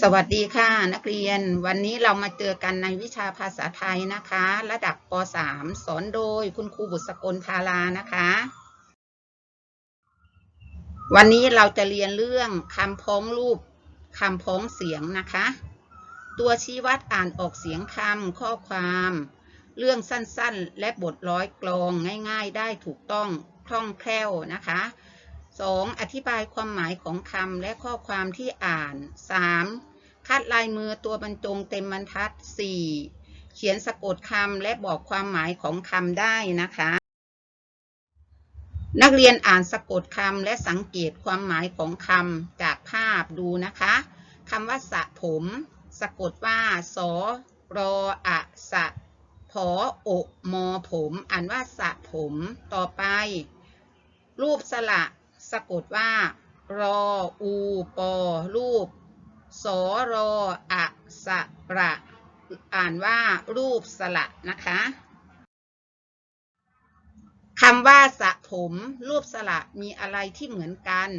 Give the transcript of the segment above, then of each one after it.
สวัสดีค่ะนักเรียน วันนี้เรามาเจอกันในวิชาภาษาไทยนะคะ ระดับป .3 สอนโดยคุณครูบุษกลทารานะคะ วันนี้เราจะเรียนเรื่องคำพ้องรูปคำพ้องเสียงนะคะ ตัวชี้วัดอ่านออกเสียงคำข้อความ เรื่องสั้นๆ และบทร้อยกลองง่ายๆ ได้ถูกต้องคล่องแคล่วนะคะ 2. อธิบายความหมายของคำและข้อความที่อ่าน 3. คัดลายมือตัวบรรจงเต็มบรรทัด 4. เขียนสะกดคำและบอกความหมายของคำได้นะคะ นักเรียนอ่านสะกดคำและสังเกตความหมายของคำจากภาพดูนะคะคำว่าสระผม สะกดว่าสรออะสะผอโอมอผม อ่านว่าสระผม ต่อไป รูปสระ สะกดว่า รออูปอรูป สรออะสะระอ่านว่ารูปสระนะคะคำว่าสระผม รูปสระมีอะไรที่เหมือนกัน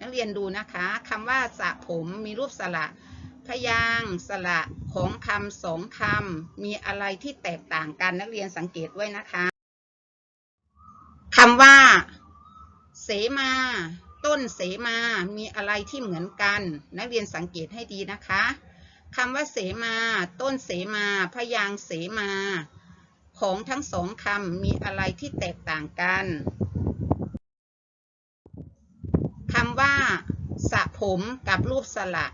นักเรียนดูนะคะคำว่าสระผมมีรูปสระพยางสระของคำสองคำมีอะไรที่แตกต่างกันนักเรียนสังเกตไว้นะคะคำว่า เสมา ต้นเสมา มีอะไรที่เหมือนกัน นักเรียนสังเกตให้ดีนะคะคำว่าเสมา ต้นเสมา พยางเสมา ของทั้งสองคำมีอะไรที่แตกต่างกันคำว่าสระผมกับรูปสระ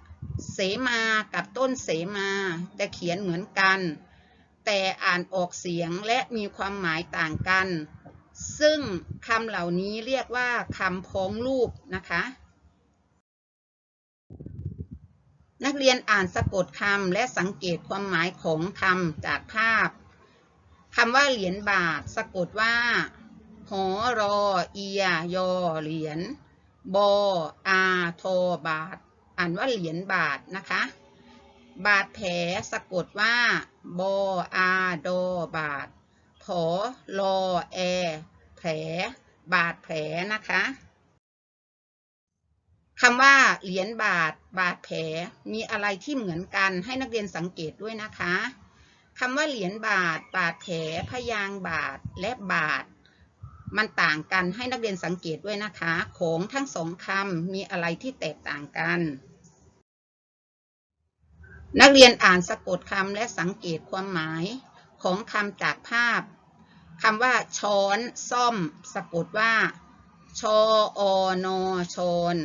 เสมากับต้นเสมาจะเขียนเหมือนกัน แต่อ่านออกเสียงและมีความหมายต่างกัน ซึ่งคำเหล่านี้เรียกว่าคำพ้องรูปนะคะ นักเรียนอ่านสะกดคำและสังเกตความหมายของคำจากภาพคำว่าเหรียญบาท สะกดว่า หอรอเอีย ยอ เหรียญบออาโทบาท อ่านว่าเหรียญบาทนะคะ บาดแผลสะกดว่า บออาโดบาทผอลอแอ ลบาดแผลนะคะคำว่าเหรียญบาท บาดแผลมีอะไรที่เหมือนกันให้นักเรียนสังเกตด้วยนะคะคำว่าเหรียญบาท บาดแผลพยางบาทและบาท มันต่างกันให้นักเรียนสังเกตด้วยนะคะ ของทั้งสองคำมีอะไรที่แตกต่างกัน นักเรียนอ่านสะกดคำและสังเกตความหมายของคำจากภาพ คำว่าช้อนซ่อมสะกดว่า ชออนอชอน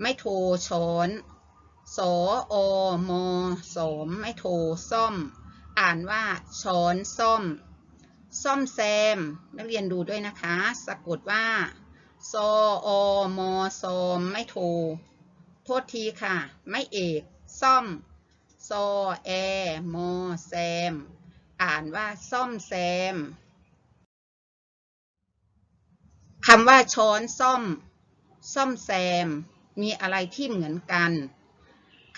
ไม่โทช้อนสออมอสมไม่โทซ่อม อ่านว่าช้อนซ่อม ซ่อมแซม นักเรียนดูด้วยนะคะ สะกดว่าซออมอซอมไม่โท โทษทีค่ะ ไม่เอก ซ่อมซอแอมอแซม อ่านว่าซ่อมแซม คำว่าช้อนซ่อม ซ่อมแซม มีอะไรที่เหมือนกัน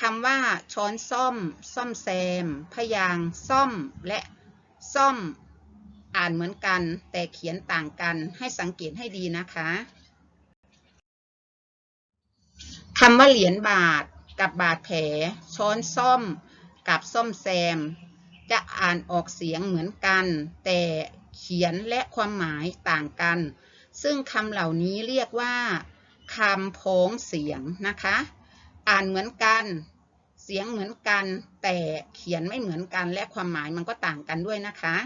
คำว่าช้อนซ่อม ซ่อมแซม พยางซ่อมและซ่อมอ่านเหมือนกัน แต่เขียนต่างกันให้สังเกตให้ดีนะคะคำว่าเหรียญบาทกับบาดแผล ช้อนซ่อม กับซ่อมแซม จะอ่านออกเสียงเหมือนกัน แต่เขียนและความหมายต่างกัน ซึ่งคำเหล่านี้เรียกว่าคำพ้องเสียงนะคะ อ่านเหมือนกัน เสียงเหมือนกัน แต่เขียนไม่เหมือนกัน และความหมายมันก็ต่างกันด้วยนะคะ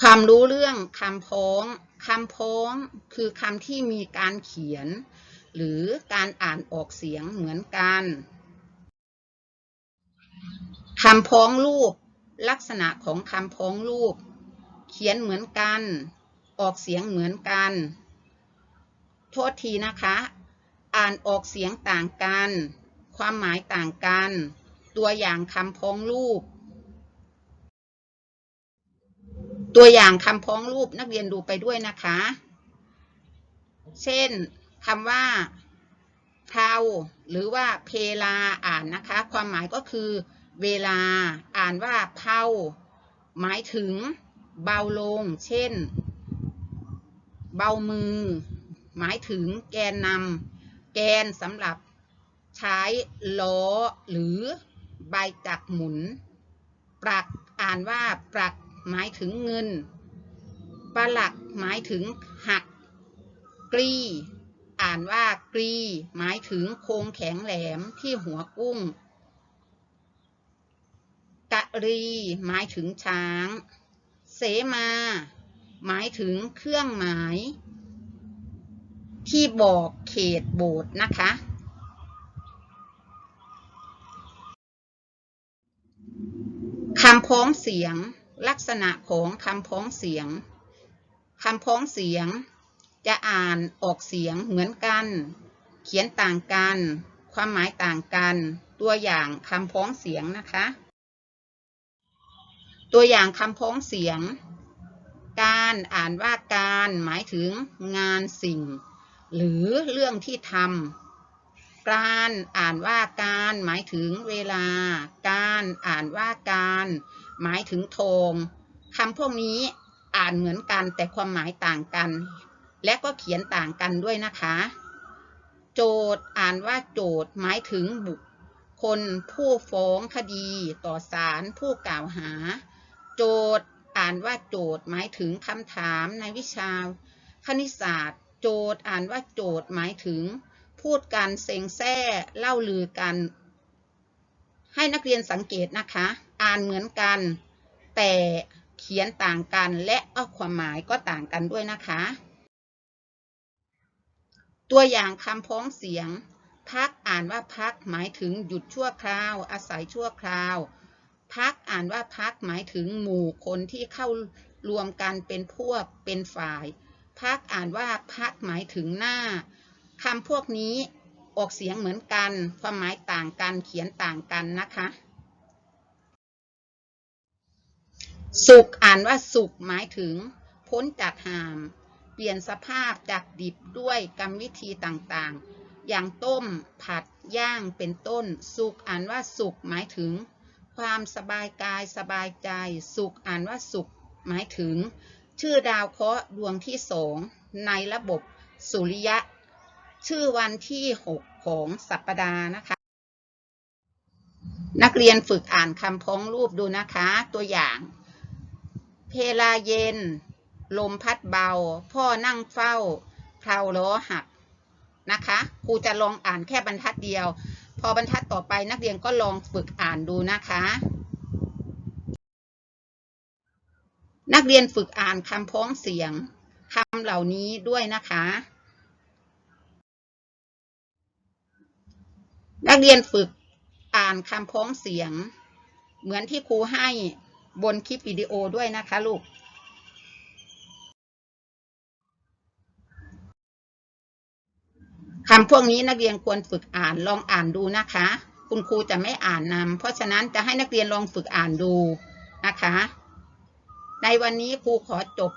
ความรู้เรื่องคำพ้องคำพ้องคือคำที่มีการเขียน หรือการอ่านออกเสียงเหมือนกันคำพ้องรูป ลักษณะของคำพ้องรูป เขียนเหมือนกัน ออกเสียงเหมือนกัน โทษทีนะคะ อ่านออกเสียงต่างกัน ความหมายต่างกัน ตัวอย่างคำพ้องรูป ตัวอย่างคำพ้องรูปนักเรียนดูไปด้วยนะคะ เช่นคำว่าเทาหรือว่าเพลาอ่านนะคะ ความหมายก็คือ เวลาอ่านว่าเผาหมายถึง เบาลง เช่น เบามือ หมายถึงแกนนำแกนสำหรับใช้ล้อหรือใบจักรหมุน ปรักอ่านว่าปรักหมายถึงเงิน ปลักหมายถึงหัก กรีอ่านว่ากรีหมายถึงโครงแข็งแหลมที่หัวกุ้ง กะรีหมายถึงช้าง เสมา หมายถึงเครื่องหมาย ที่บอกเขตโบสถ์นะคะ คำพ้องเสียงลักษณะของคำพ้องเสียง คำพ้องเสียงจะอ่านออกเสียงเหมือนกัน เขียนต่างกัน ความหมายต่างกัน ตัวอย่างคำพ้องเสียงนะคะ ตัวอย่างคำพ้องเสียง การอ่านว่าการหมายถึงงานสิ่ง หรือเรื่องที่ทำการอ่านว่าการหมายถึงเวลา การอ่านว่าการ หมายถึงโทงคำพวกนี้อ่านเหมือนกันแต่ความหมายต่างกัน และก็เขียนต่างกันด้วยนะคะ โจทย์อ่านว่าโจทย์หมายถึงบุคคลผู้ฟ้องคดีต่อศาลผู้กล่าวหา โจทย์อ่านว่าโจทย์หมายถึงคำถามในวิชา คณิตศาสตร์ โจทย์อ่านว่าโจทย์หมายถึง พูดกันเซ็งแซ่เล่าลือกัน ให้นักเรียนสังเกตนะคะ อ่านเหมือนกัน แต่เขียนต่างกันและเอาความหมายก็ต่างกันด้วยนะคะ ตัวอย่างคำพ้องเสียง พักอ่านว่าพักหมายถึงหยุดชั่วคราว อาศัยชั่วคราว พักอ่านว่าพักหมายถึงหมู่คนที่เข้ารวมกันเป็นพวกเป็นฝ่าย พักอ่านว่าพักหมายถึงหน้าคำพวกนี้ออกเสียงเหมือนกัน ความหมายต่างกันเขียนต่างกันนะคะ สุกอ่านว่าสุกหมายถึง พ้นจากหาม เปลี่ยนสภาพจากดิบด้วยกรรมวิธีต่างๆ อย่างต้ม ผัด ย่างเป็นต้น สุกอ่านว่าสุกหมายถึง ความสบายกายสบายใจ สุกอ่านว่าสุกหมายถึง ชื่อดาวเคราะห์ดวงที่สองในระบบสุริยะ ชื่อวันที่ 6 ของสัปดาห์นะคะ นักเรียนฝึกอ่านคำพ้องรูปดูนะคะ ตัวอย่าง เพลาเย็น ลมพัดเบา พ่อนั่งเฝ้าเพลาล้อหักนะคะครูจะลองอ่านแค่บรรทัดเดียว พอบรรทัดต่อไปนักเรียนก็ลองฝึกอ่านดูนะคะ นักเรียนฝึกอ่านคำพ้องเสียงคำเหล่านี้ด้วยนะคะ นักเรียนฝึกอ่านคำพ้องเสียง เหมือนที่ครูให้บนคลิปวิดีโอด้วยนะคะลูก คำพวกนี้นักเรียนควรฝึกอ่านลองอ่านดูนะคะ คุณครูจะไม่อ่านนำเพราะฉะนั้นจะให้นักเรียนลองฝึกอ่านดูนะคะ ในวันนี้ครูขอจบ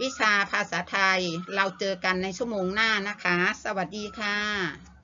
วิชาภาษาไทยเราเจอกันในชั่วโมงหน้านะคะ สวัสดีค่ะ